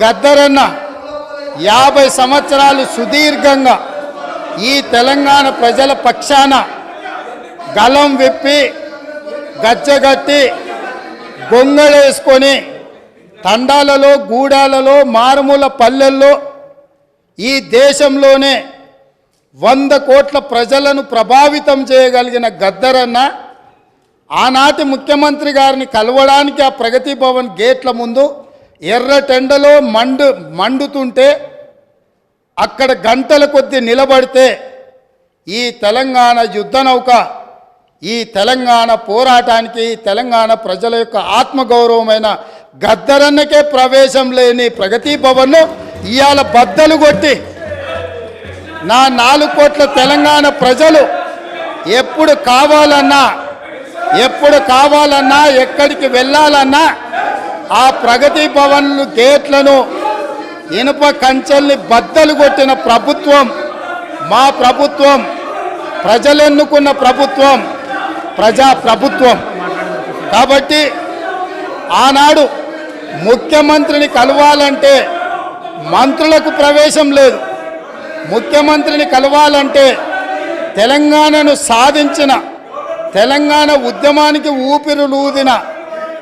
గద్దరన్న యాభై సంవత్సరాలు సుదీర్ఘంగా ఈ తెలంగాణ ప్రజల పక్షాన గలం విప్పి గచ్చగట్టి గొంగళేసుకొని తండాలలో గూడాలలో మారుమూల పల్లెల్లో ఈ దేశంలోనే వంద కోట్ల ప్రజలను ప్రభావితం చేయగలిగిన గద్దరన్న ఆనాటి ముఖ్యమంత్రి గారిని కలవడానికి ఆ ప్రగతి భవన్ గేట్ల ముందు ఎర్రటెండలో మండు మండుతుంటే అక్కడ గంటల కొద్ది నిలబడితే ఈ తెలంగాణ యుద్ధ నౌక ఈ తెలంగాణ పోరాటానికి తెలంగాణ ప్రజల యొక్క ఆత్మగౌరవమైన గద్దరన్నకే ప్రవేశం లేని ప్రగతి భవన్ను ఇవాళ బద్దలు కొట్టి నా నాలుగు కోట్ల తెలంగాణ ప్రజలు ఎప్పుడు కావాలన్నా ఎప్పుడు కావాలన్నా ఎక్కడికి వెళ్ళాలన్నా ఆ ప్రగతి భవన్లు గేట్లను ఇనుప కంచెల్ని బద్దలు కొట్టిన ప్రభుత్వం మా ప్రభుత్వం ప్రజలెన్నుకున్న ప్రభుత్వం ప్రజా ప్రభుత్వం. కాబట్టి ఆనాడు ముఖ్యమంత్రిని కలవాలంటే మంత్రులకు ప్రవేశం లేదు. ముఖ్యమంత్రిని కలవాలంటే తెలంగాణను సాధించిన తెలంగాణ ఉద్యమానికి ఊపిరులూదిన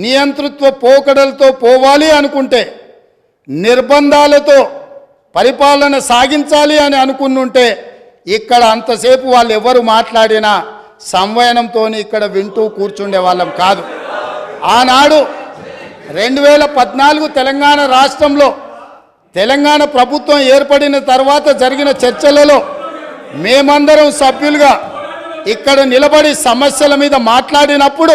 నియంతృత్వ పోకడలతో పోవాలి అనుకుంటే నిర్బంధాలతో పరిపాలన సాగించాలి అని అనుకున్నుంటే ఇక్కడ అంతసేపు వాళ్ళు ఎవరు మాట్లాడినా సంవయనంతో ఇక్కడ వింటూ కూర్చుండే వాళ్ళం కాదు. ఆనాడు రెండు వేల పద్నాలుగు తెలంగాణ రాష్ట్రంలో తెలంగాణ ప్రభుత్వం ఏర్పడిన తర్వాత జరిగిన చర్చలలో మేమందరం సభ్యులుగా ఇక్కడ నిలబడి సమస్యల మీద మాట్లాడినప్పుడు